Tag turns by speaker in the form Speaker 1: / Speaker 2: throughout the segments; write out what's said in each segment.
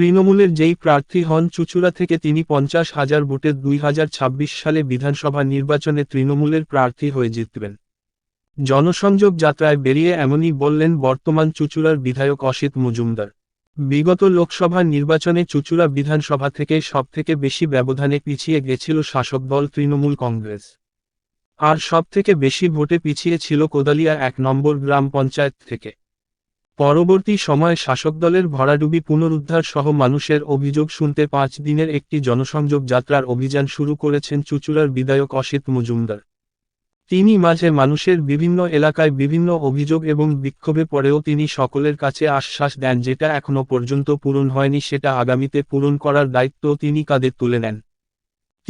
Speaker 1: তৃণমূলের যেই প্রার্থী হন চুচুড়া থেকে তিনি পঞ্চাশ হাজার ভোটে দুই হাজার ছাব্বিশ সালে বিধানসভা নির্বাচনে তৃণমূলের প্রার্থী হয়ে জিতবেন। জনসংযোগ যাত্রায় বেরিয়ে এমনই বললেন বর্তমান চুচুড়ার বিধায়ক অসিত মজুমদার। বিগত লোকসভা নির্বাচনে চুচুড়া বিধানসভা থেকে সবথেকে বেশি ব্যবধানে পিছিয়ে গেছিল শাসক দল তৃণমূল কংগ্রেস। আর সবথেকে বেশি ভোটে পিছিয়ে ছিল কোদালিয়া এক নম্বর গ্রাম পঞ্চায়েত থেকে। পরবর্তী সময়ে শাসক দলের ভরাডুবি পুনরুদ্ধার সহ মানুষের অভিযোগ শুনতে পাঁচ দিনের একটি জনসংযোগ যাত্রার অভিযান শুরু করেছেন চুচুড়ার বিধায়ক অসিত মজুমদার। তিনি মাঝে মানুষের বিভিন্ন এলাকায় বিভিন্ন অভিযোগ এবং বিক্ষোভে পরেও তিনি সকলের কাছে আশ্বাস দেন যেটা এখনও পর্যন্ত পূরণ হয়নি, সেটা আগামীতে পূরণ করার দায়িত্ব তিনি কাঁধে তুলে নেন।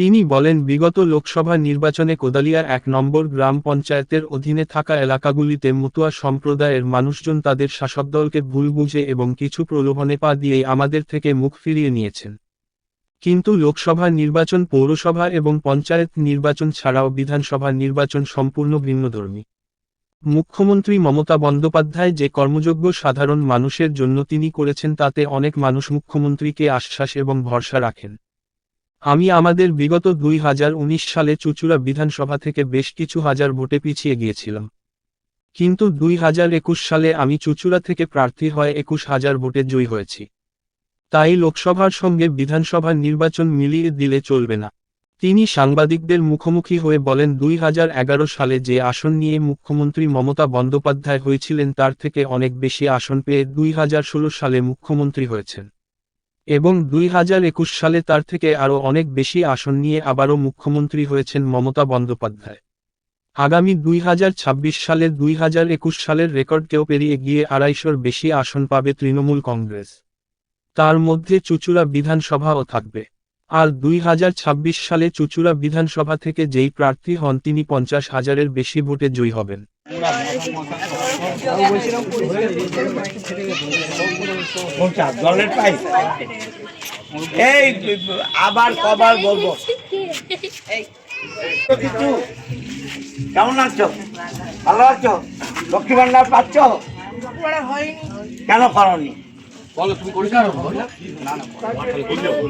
Speaker 1: তিনি বলেন, বিগত লোকসভা নির্বাচনে কোদালিয়ার এক নম্বর গ্রাম পঞ্চায়েতের অধীনে থাকা এলাকাগুলিতে মতুয়া সম্প্রদায়ের মানুষজন তাদের শাসকদলকে ভুল বুঝে এবং কিছু প্রলোভনে পা দিয়েই আমাদের থেকে মুখ ফিরিয়ে নিয়েছেন। কিন্তু লোকসভা নির্বাচন পৌরসভা এবং পঞ্চায়েত নির্বাচন ছাড়াও বিধানসভা নির্বাচন সম্পূর্ণ ভিন্নধর্মী। মুখ্যমন্ত্রী মমতা বন্দ্যোপাধ্যায় যে কর্মযোগ্য সাধারণ মানুষের জন্য তিনি করেছেন তাতে অনেক মানুষ মুখ্যমন্ত্রীকে আশ্বাস এবং ভরসা রাখেন। আমি আমাদের বিগত দুই হাজার উনিশ সালে চুচুড়া বিধানসভা থেকে বেশ কিছু হাজার ভোটে পিছিয়ে গিয়েছিলাম। কিন্তু দুই হাজার একুশ সালে আমি চুচুড়া থেকে প্রার্থী হয়ে একুশ হাজার ভোটে জয়ী হয়েছি। তাই লোকসভার সঙ্গে বিধানসভার নির্বাচন মিলিয়ে দিলে চলবে না। তিনি সাংবাদিকদের মুখোমুখি হয়ে বলেন, দুই হাজার এগারো সালে যে আসন নিয়ে মুখ্যমন্ত্রী মমতা বন্দ্যোপাধ্যায় হয়েছিলেন তার থেকে অনেক বেশি আসন পেয়ে দুই হাজার ষোলো সালে মুখ্যমন্ত্রী হয়েছেন। এবং দুই হাজার একুশ সালে তার থেকে আরও অনেক বেশি আসন নিয়ে আবারও মুখ্যমন্ত্রী হয়েছেন মমতা বন্দ্যোপাধ্যায়। আগামী দুই হাজার ছাব্বিশ সালে দুই হাজার একুশ সালের রেকর্ডকেও পেরিয়ে গিয়ে আড়াইশোর বেশি আসন পাবে তৃণমূল কংগ্রেস। তার মধ্যে চুচুড়া বিধানসভাও থাকবে। আর দুই হাজার ছাব্বিশ সালে চুচুড়া বিধানসভা থেকে যেই প্রার্থী হন তিনি পঞ্চাশ হাজারের বেশি ভোটে জয়ী হবেন।
Speaker 2: জলের পাই এই আবার কবার বলব। কিছু কেমন আছো? ভালো আছো? লক্ষ্মী ভান্ডার পাচ্ছ কেন করনি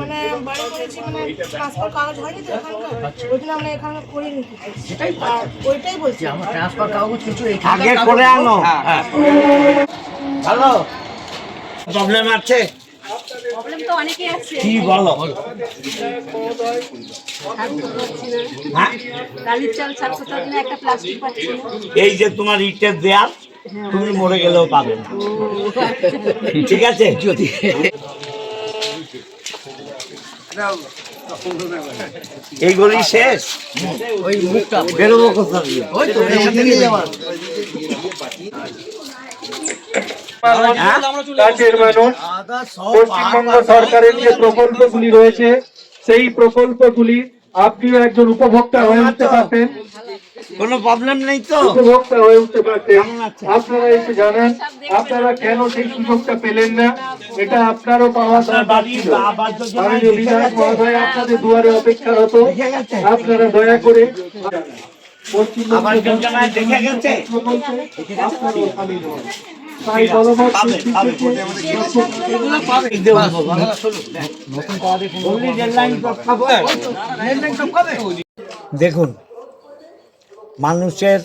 Speaker 3: মানে বাড়ি করেছি মানে ট্রান্সফার কাগজ হয়নি তো এখানকার? ওই জন্য আমরা এখানে করিনি আর ওইটাই বলছি।
Speaker 4: আমার ট্রান্সফার কাগজ কিছু
Speaker 2: আগে করে আনো। প্রবলেম আছে?
Speaker 5: প্রবলেম তো অনেকই আছে।
Speaker 2: কি বলো? হ্যাঁ। এই যে তোমার ইটের দেয়াল তুমি মরে গেলেও পাবে না ঠিক আছে? যদি এইগুলি শেষ?
Speaker 4: ওই মুখটা
Speaker 2: বেরোবো কোথা দিয়ে
Speaker 4: ওই তো এখান থেকে যাওয়ার
Speaker 2: হ্যাঁ?
Speaker 6: পশ্চিমবঙ্গ সরকারের যে প্রকল্পগুলি রয়েছে সেই প্রকল্পগুলি আপনিও একজন উপভোক্তা হয়ে উঠতে পারতেন।
Speaker 2: কোনো প্রবলেম নেই তো?
Speaker 6: উপভোক্তা হয়ে উঠতে পারতেন আপনারা একটু জানান আপনারা কেন সেই সুযোগটা পেলেন না? এটা আপনারও পাওয়া দরকার ছিল। মাননীয় বিধায়ক মহোদয় আপনাদের দুয়ারে অপেক্ষারত। আপনারা দয়া করে
Speaker 2: পাবে। দেখুন মানুষের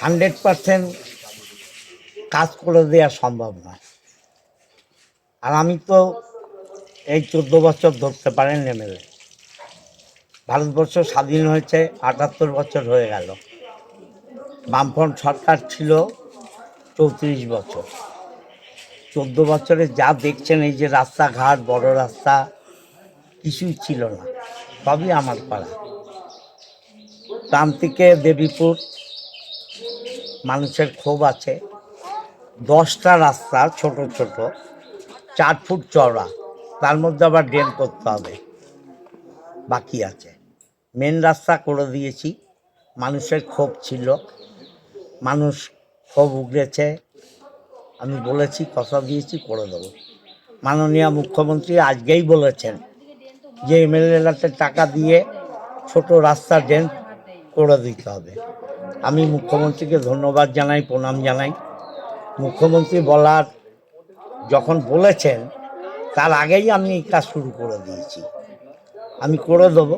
Speaker 2: হান্ড্রেড পার্সেন্ট কাজ করে দেওয়া সম্ভব নয়। আর আমি তো এই চোদ্দ বছর ধরতে পারেন এমএলএ। ভারতবর্ষ স্বাধীন হয়েছে, আটাত্তর বছর হয়ে গেল। বামফ্রন্ট সরকার ছিল চৌত্রিশ বছর। চোদ্দ বছরে যা দেখছেন, এই যে রাস্তাঘাট, বড় রাস্তা, কিছুই ছিল না। সবই আমার পাড়া প্রান্তিকে দেবীপুর, মানুষের ক্ষোভ আছে। দশটা রাস্তা ছোট ছোট, চার ফুট চওড়া। তার মধ্যে আবার ড্রেন করতে হবে। বাকি আছে। মেন রাস্তা করে দিয়েছি। মানুষের ক্ষোভ ছিল। মানুষ ক্ষোভ উগড়েছে। আমি বলেছি, কথা দিয়েছি, করে দেবো। মাননীয় মুখ্যমন্ত্রী আজকেই বলেছেন যে এমএলএতে টাকা দিয়ে ছোট রাস্তা ড্রেন করে দিতে হবে। আমি মুখ্যমন্ত্রীকে ধন্যবাদ জানাই, প্রণাম জানাই। মুখ্যমন্ত্রী বলার যখন বলেছেন, তার আগেই আমি এই কাজ শুরু করে দিয়েছি। আমি করে দেবো,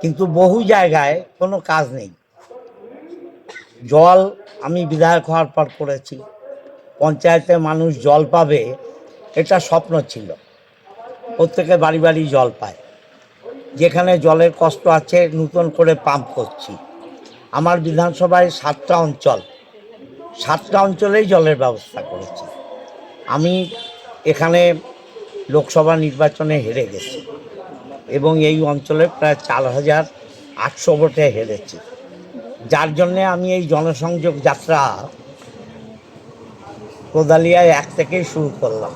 Speaker 2: কিন্তু বহু জায়গায় কোনো কাজ নেই। জল আমি বিধায়ক হওয়ার পর করেছি। পঞ্চায়েতে মানুষ জল পাবে, এটা স্বপ্ন ছিল। প্রত্যেকে বাড়ি বাড়ি জল পায়। যেখানে জলের কষ্ট আছে, নতুন করে পাম্প করছি। আমার বিধানসভায় সাতটা অঞ্চল। সাতটা অঞ্চলেই জলের ব্যবস্থা করেছি। আমি এখানে লোকসভা নির্বাচনে হেরে গেছি এবং এই অঞ্চলে প্রায় চার হাজার আটশো ভোটে হেরেছি। যার জন্যে আমি এই জনসংযোগ যাত্রা কোদালিয়ায় এক থেকেই শুরু করলাম।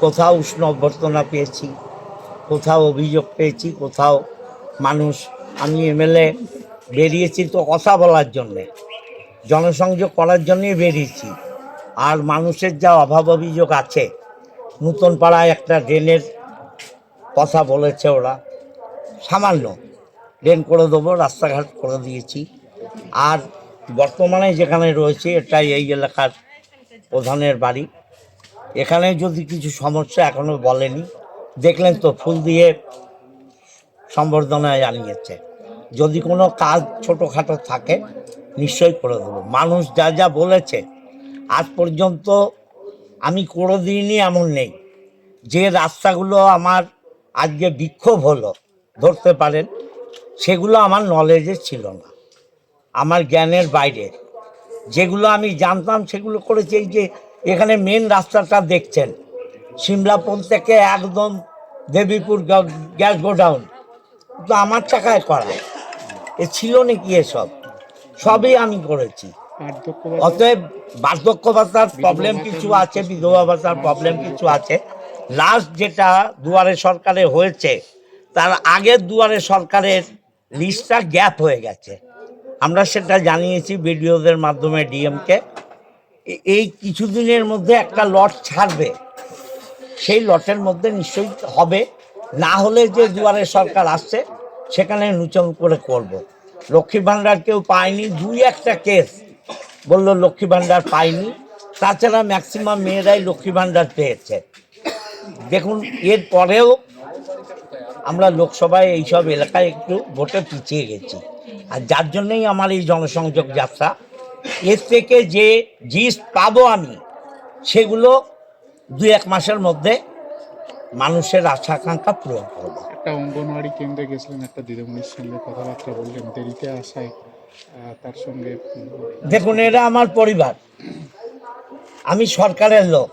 Speaker 2: কোথাও উষ্ণ অভ্যর্থনা পেয়েছি কোথাও অভিযোগ পেয়েছি, কোথাও মানুষ, আমি এমএলএ বেরিয়েছি তো কথা বলার জন্যে, জনসংযোগ করার জন্যই বেরিয়েছি। আর মানুষের যা অভাব অভিযোগ আছে নূতন পাড়ায় একটা ড্রেনের কথা বলেছে ওরা, সামান্য ড্রেন করে দেবো, রাস্তাঘাট করে দিয়েছি। আর বর্তমানে যেখানে রয়েছে, এটাই এই এলাকার প্রধানের বাড়ি। এখানে যদি কিছু সমস্যা এখনও বলেনি দেখলেন তো ফুল দিয়ে সম্বর্ধনা জানিয়েছে যদি কোনো কাজ ছোটোখাটো থাকে, নিশ্চয়ই করে দেবো। মানুষ যা যা বলেছে, আজ পর্যন্ত আমি করে দিইনি এমন নেই। যে রাস্তাগুলো আমার আজকে বিক্ষোভ হলো, ধরতে পারেন, সেগুলো আমার নলেজে ছিল না। আমার জ্ঞানের বাইরে। যেগুলো আমি জানতাম, সেগুলো করেছি। এই যে এখানে মেন রাস্তাটা দেখছেন সিমলাপুর থেকে একদম দেবীপুর গ্যাস গোডাউন। তো আমার টাকায় করা। এ ছিল নাকি এসব? সবই আমি করেছি। অতএব বার্ধক্য ভাতার প্রবলেম কিছু আছে বিধবা ভাতার প্রবলেম কিছু আছে। লাস্ট যেটা দুয়ারে সরকারে হয়েছে তার আগের দুয়ারে সরকারের লিস্টটা গ্যাপ হয়ে গেছে। আমরা সেটা জানিয়েছি বিডিওদের মাধ্যমে ডিএমকে এই কিছুদিনের মধ্যে একটা লট ছাড়বে। সেই লটের মধ্যে নিশ্চয়ই হবে। না হলে যে দুয়ারে সরকার আসছে, সেখানে নূতন করে করব। লক্ষ্মী ভাণ্ডার কেউ পায়নি, দুই একটা কেস। বলল লক্ষ্মী ভাণ্ডার পায়নি। তাছাড়া ম্যাক্সিমাম মেয়েরাই লক্ষ্মী ভাণ্ডার পেয়েছে। দেখুন, এর পরেও আমরা লোকসভায় এইসব এলাকায় একটু ভোটে পিছিয়ে গেছি। আর যার জন্যই আমার এই জনসংযোগ যাত্রা। এর থেকে যে জিনিস পাবো আমি, সেগুলো দুই এক মাসের মধ্যে মানুষের আশা আকাঙ্ক্ষা পূরণ করব।
Speaker 7: একটা অঙ্গনওয়াড়ি কেন্দ্রে গেছিলেন একটা দিদিমণির সঙ্গে কথাবার্তা বললেন দেরিতে আসায় তার সঙ্গে
Speaker 2: দেখুন এরা আমার পরিবার। আমি সরকারের লোক।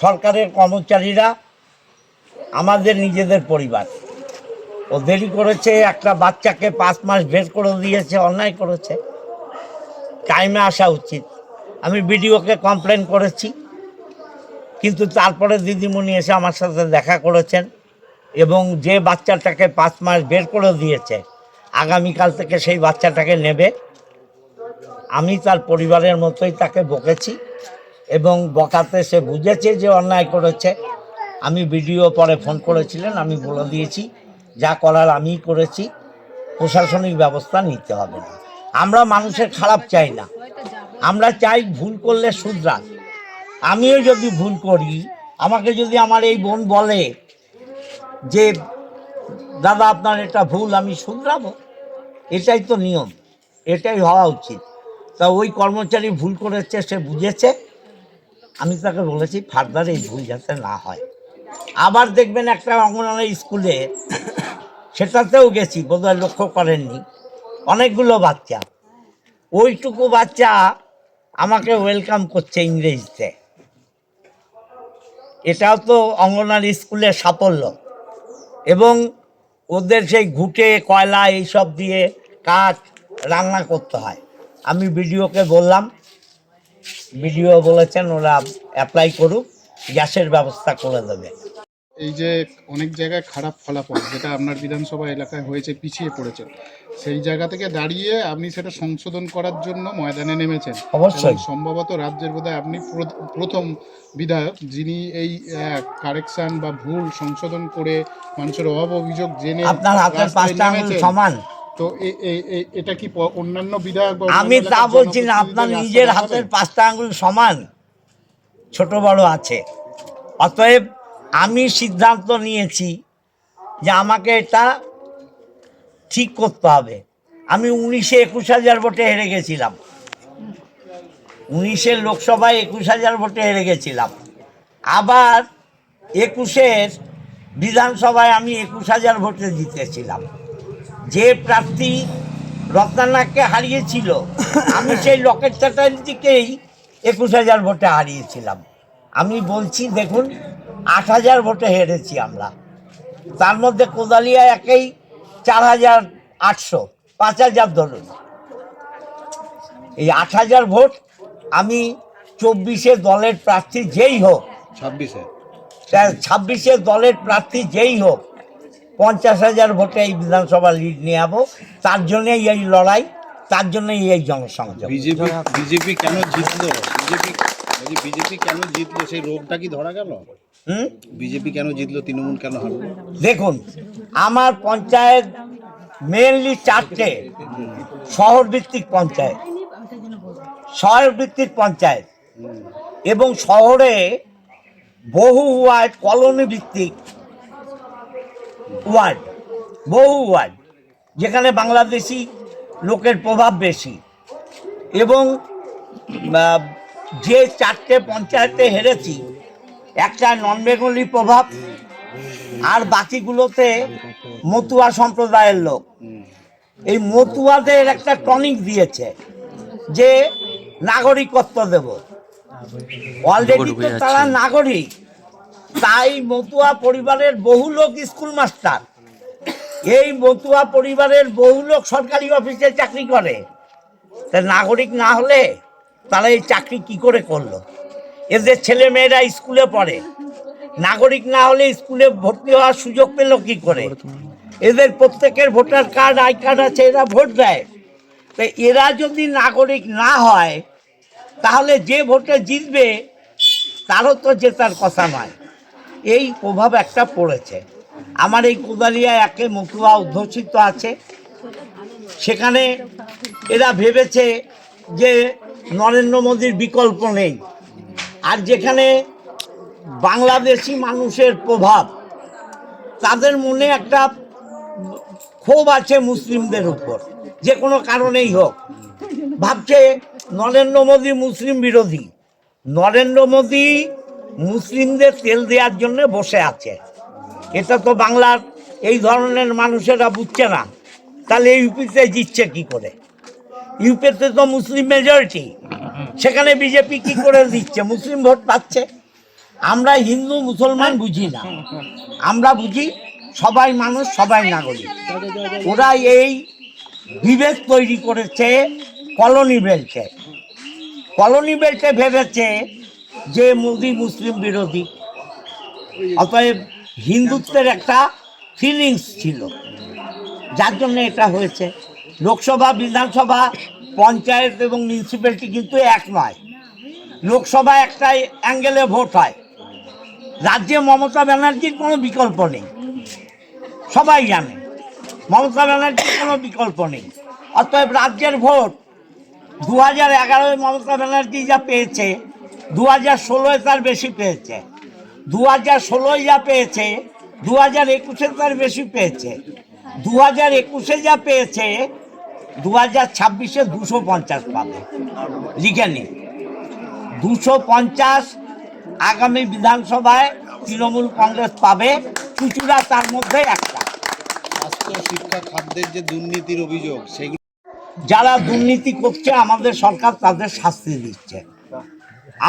Speaker 2: সরকারের কর্মচারীরা আমাদের নিজেদের পরিবার। ও দেরি করেছে একটা বাচ্চাকে পাঁচ মাস বের করে দিয়েছে অন্যায় করেছে। টাইমে আসা উচিত। আমি বিডিওকে কমপ্লেন করেছি। কিন্তু তারপরে দিদিমণি এসে আমার সাথে দেখা করেছেন এবং যে বাচ্চাটাকে পাঁচ মাস বের করে দিয়েছে, আগামীকাল থেকে সেই বাচ্চাটাকে নেবে। আমি তার পরিবারের মতোই তাকে বকেছি এবং বকাতে সে বুঝেছে যে অন্যায় করেছে। আমি ভিডিও পরে ফোন করেছিলেন, আমি বলে দিয়েছি, যা করার আমিই করেছি, প্রশাসনিক ব্যবস্থা নিতে হবে না। আমরা মানুষের খারাপ চাই না। আমরা চাই ভুল করলে শুধরান আমিও যদি ভুল করি, আমাকে যদি আমার এই বোন বলে যে, দাদা, আপনার এটা ভুল, আমি শুধরাবো। এটাই তো নিয়ম, এটাই হওয়া উচিত। তা ওই কর্মচারী ভুল করেছে, সে বুঝেছে। আমি তাকে বলেছি, ফার্দার, এই ভুল যাতে না হয়। আবার দেখবেন একটা অঙ্গনওয়াড়ি স্কুলে, সেটাতেও গেছি, বোধহয় লক্ষ্য করেননি। অনেকগুলো বাচ্চা। ওইটুকু বাচ্চা আমাকে ওয়েলকাম করছে ইংরেজিতে। এটাও তো অঙ্গনারী স্কুলের সাফল্য। এবং ওদের সেই ঘুটে, কয়লা এইসব দিয়ে কাঠ রান্না করতে হয়। আমি বিডিওকে বললাম বিডিও বলেছেন, ওরা অ্যাপ্লাই করুক, গ্যাসের ব্যবস্থা করে দেবে।
Speaker 7: এই যে অনেক জায়গায় খারাপ ফলাফল যেটা আপনার বিধানসভা এলাকায় হয়েছে পিছিয়ে পড়েছে সেই জায়গা থেকে দাঁড়িয়ে আপনি সেটা সংশোধন করার জন্য ময়দানে নেমেছেন।
Speaker 2: অবশ্যই।
Speaker 7: সম্ভবত রাজ্যের বোধহয় আপনি প্র- প্রথম বিধায়ক যিনি এই কারেকশন বা ভুল সংশোধন করে মানুষের অভাব অভিযোগ জেনে
Speaker 2: আপনার হাতের পাঁচটা আঙুল সমান।
Speaker 7: তো এটা কি অন্যান্য বিধায়ক
Speaker 2: আমি তা বলছি না আপনার নিজের হাতের পাঁচটা আঙুল সমান ছোট বড় আছে। অতএব আমি সিদ্ধান্ত নিয়েছি যে আমাকে এটা ঠিক করতে হবে। আমি উনিশে একুশ হাজার ভোটে হেরে গেছিলাম। উনিশের লোকসভায় একুশ হাজার ভোটে হেরে গেছিলাম। আবার একুশের বিধানসভায় আমি একুশ হাজার ভোটে জিতেছিলাম। যে প্রার্থী রত্নানাথকে হারিয়েছিল, আমি সেই লকেট চ্যাটার্জিকেই একুশ হাজার ভোটে হারিয়েছিলাম। আমি বলছি, দেখুন আট হাজার ভোটে হেরেছি আমরা। তার মধ্যে কোদালিয়া একেই চার হাজার আটশো। পাঁচ হাজার ধরুন। এই আট হাজার ভোট আমি চব্বিশে দলের প্রার্থী যেই হোক
Speaker 8: ছাব্বিশে?
Speaker 2: ছাব্বিশে দলের প্রার্থী যেই হোক পঞ্চাশ হাজার ভোটে এই বিধানসভা লিড নিয়ে যাব তার জন্যই এই লড়াই তার জন্যই এই জনসংযোগ।
Speaker 8: বিজেপি বিজেপি কেন জিতলো? বিজেপি বলছি বিজেপি কেন জিতলো সেই রোগটা কি ধরা গেল?
Speaker 2: হুম?
Speaker 8: বিজেপি কেন জিতলো তৃণমূল কেন হারলো?
Speaker 2: দেখুন আমার পঞ্চায়েত মেনলি চারটে শহর ভিত্তিক পঞ্চায়েত। শহর ভিত্তিক পঞ্চায়েত। এবং শহরে বহু ওয়ার্ড কলোনি ভিত্তিক ওয়ার্ড বহু ওয়ার্ড যেখানে বাংলাদেশি লোকের প্রভাব বেশি। এবং যে চারটে পঞ্চায়েতে হেরেছি, একটা নন বেঙ্গলি প্রভাব আর বাকিগুলোতে মতুয়া সম্প্রদায়ের লোক। এই মতুয়াদের একটা টনিক দিয়েছে যে নাগরিকত্ব দেব। অলরেডি তো তারা নাগরিক, তাই মতুয়া পরিবারের বহু লোক স্কুল মাস্টার এই মতুয়া পরিবারের বহু লোক সরকারি অফিসে চাকরি করে। তা নাগরিক না হলে তারা এই চাকরি কি করে করল? এদের ছেলে মেয়েরা স্কুলে পড়ে, নাগরিক না হলে স্কুলে ভর্তি হওয়ার সুযোগ পেল কি করে? এদের প্রত্যেকের ভোটার কার্ড, আই কার্ড আছে, এরা ভোট দেয়। তো এরা যদি নাগরিক না হয়, তাহলে যে ভোটে জিতবে, তারও তো জেতার কথা নয়। এই প্রভাব একটা পড়েছে। আমার এই কোদালিয়া একে মতুয়া অধ্যুষিত আছে। সেখানে এরা ভেবেছে যে নরেন্দ্র মোদীর বিকল্প নেই। আর যেখানে বাংলাদেশি মানুষের প্রভাব, তাদের মনে একটা ক্ষোভ আছে মুসলিমদের উপর। যে কোনো কারণেই হোক। ভাবছে নরেন্দ্র মোদী মুসলিম বিরোধী। নরেন্দ্র মোদী মুসলিমদের তেল দেওয়ার জন্য বসে আছে। এটা তো বাংলার এই ধরনের মানুষেরা বুঝছে না। তাহলে ইউপিতে জিতছে কি করে? ইউপিতে তো মুসলিম মেজরিটি সেখানে বিজেপি কি করে দিচ্ছে? মুসলিম ভোট পাচ্ছে। আমরা হিন্দু, মুসলমান বুঝি না। আমরা বুঝি সবাই মানুষ, সবাই নাগরিক। ওরা এই বিভেদ তৈরি করেছে কলোনি বেল্টে। কলোনি বেল্টে ভেবেছে যে মোদি মুসলিম বিরোধী। অতএব হিন্দুত্বের একটা ফিলিংস ছিল। যার জন্য এটা হয়েছে। লোকসভা, বিধানসভা, পঞ্চায়েত এবং মিউনিসিপ্যালিটি কিন্তু এক নয়। লোকসভা একটা অ্যাঙ্গেলে ভোট হয়। রাজ্যে মমতা ব্যানার্জির কোনো বিকল্প নেই। সবাই জানে, মমতা ব্যানার্জির কোনো বিকল্প নেই। অতএব রাজ্যের ভোট দু হাজার এগারোয় মমতা ব্যানার্জি যা পেয়েছে দু হাজার ষোলোয় তার বেশি পেয়েছে। দু হাজার ষোলোয় যা পেয়েছে দু হাজার একুশে তার বেশি পেয়েছে। দু হাজার একুশে যা পেয়েছে দু হাজার ছাব্বিশে দুশো পঞ্চাশ পাবে। লিখে নিন দুশো পঞ্চাশ আগামী বিধানসভায় তৃণমূল কংগ্রেস পাবে চুচুড়া তার মধ্যে একটা।
Speaker 8: স্বাস্থ্য শিক্ষা খাদ্যের যে দুর্নীতির অভিযোগ সেগুলো
Speaker 2: যারা দুর্নীতি করছে আমাদের সরকার তাদের শাস্তি দিচ্ছে।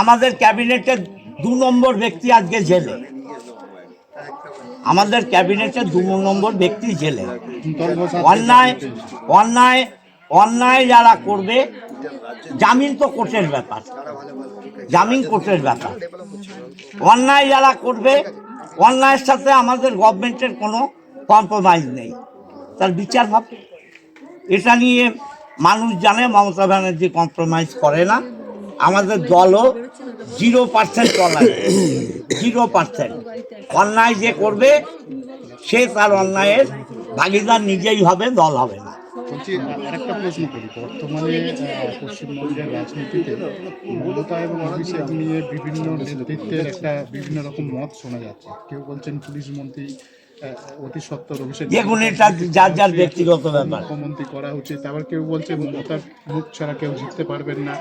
Speaker 2: আমাদের ক্যাবিনেটের দু নম্বর ব্যক্তি আজকে জেলে। আমাদের ক্যাবিনেটের দু নম্বর ব্যক্তি জেলে। অন্যায় অন্যায় অন্যায় যারা করবে, জামিন তো কোর্টের ব্যাপার। জামিন কোর্টের ব্যাপার। অন্যায় যারা করবে, অন্যায়ের সাথে আমাদের গভর্নমেন্টের কোনো কম্প্রোমাইজ নেই। তার বিচার হবে। এটা নিয়ে মানুষ জানে, মমতা ব্যানার্জি কম্প্রোমাইজ করে না। আমাদের দলও zero percent tolerance zero percent অন্যায় যে করবে, সে তার অন্যায়ের ভাগিদার নিজেই হবে, দল হবে না।
Speaker 7: বলছি আরেকটা প্রশ্ন করি। বর্তমানে পশ্চিমবঙ্গের রাজনীতিতে মমতা এবং অভিষেক নিয়ে বিভিন্ন নেতৃত্বের একটা বিভিন্ন রকম মত শোনা যাচ্ছে। কেউ বলছেন পুলিশ মন্ত্রী অতি সত্তর অভিষেক
Speaker 2: দেখুন এটা যার যার ব্যক্তিগত ব্যাপার।
Speaker 7: মুখ্যমন্ত্রী করা উচিত। আবার কেউ বলছে মমতার মুখ ছাড়া কেউ জিততে পারবেন না।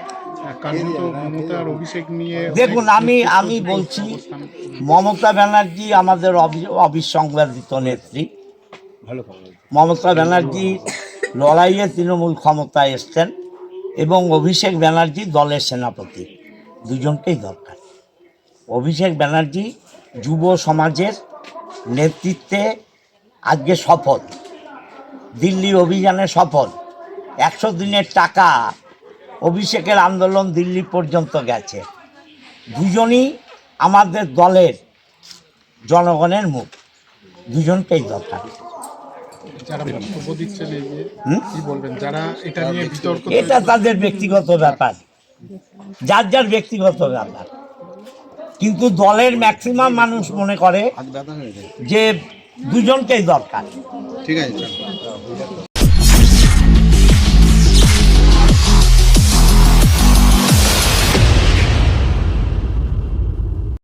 Speaker 7: কারণ তো মমতার অভিষেক নিয়ে
Speaker 2: দেখুন আমি আমি বলছি মমতা ব্যানার্জি আমাদের অবি- অবিসংবাদিত নেত্রী। ভালো মমতা ব্যানার্জি লড়াইয়ে তৃণমূল ক্ষমতায় এসছেন এবং অভিষেক ব্যানার্জি দলের সেনাপতি। দুজনকেই দরকার। অভিষেক ব্যানার্জি যুব সমাজের নেতৃত্বে আজকে সফল। দিল্লি অভিযানে সফল। একশো দিনের টাকা অভিষেকের আন্দোলন দিল্লি পর্যন্ত গেছে। দুজনই আমাদের দলের জনগণের মুখ। দুজনকেই দরকার। এটা তাদের ব্যক্তিগত ব্যাপার। যার যার ব্যক্তিগত ব্যাপার। কিন্তু দলের ম্যাক্সিমাম মানুষ মনে করে যে দুজনকেই দরকার।
Speaker 8: ঠিক আছে